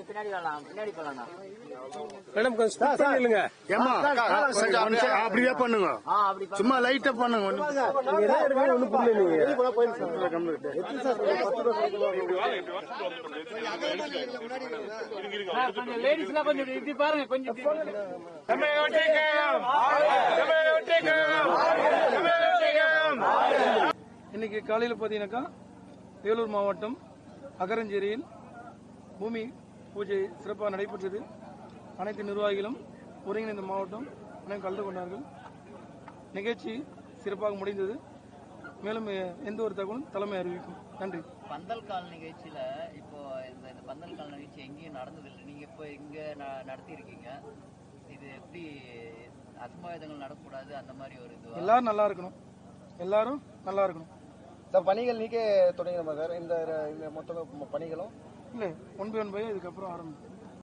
பின்னாடி வரலாம் பின்னாடி போலாம் மேடம் கொஞ்சம் ஏமா நிமிஷம் அப்படியே பண்ணுங்க. சும்மா லைட்டா பண்ணுங்க ஒன்றும் புரியல நீங்க கொஞ்சம் லேடிஸ் எல்லாம் கொஞ்சம் இப்படி பாருங்க கொஞ்சம் இப்படி. இன்னைக்கு காலையில் பார்த்தீங்கன்னாக்கா வேலூர் மாவட்டம் அகரஞ்சேரியில் பூமி பூஜை சிறப்பாக நடைபெற்றது. அனைத்து நிர்வாகிகளும் ஒருங்கிணைந்த மாவட்டம் அனைவரும் கலந்து கொண்டார்கள். நிகழ்ச்சி சிறப்பாக முடிந்தது. மேலும் எந்த ஒரு தகவலும் தலைமை அறிவிக்கும். நன்றி. பந்தல் கால் நிகழ்ச்சியில இப்போ இந்த இந்த பந்தல் கால் நிகழ்ச்சி எங்கேயும் நடந்ததில்லை. நீங்க இப்போ இங்க ந- நடத்தியிருக்கீங்க. இது எப்படி அசம்பாவிதங்கள் நடக்கக்கூடாது? அந்த மாதிரி ஒரு இது எல்லாரும் நல்லா இருக்கணும். எல்லாரும் நல்லா இருக்கணும். இந்த பணிகள் நீக்கே தொடங்கினோமா சார் இந்த இந்த மொத்த பணிகளும் இல்லை ஒன் பை ஒன் பை இதுக்கப்புறம் ஆரம்பிக்கும்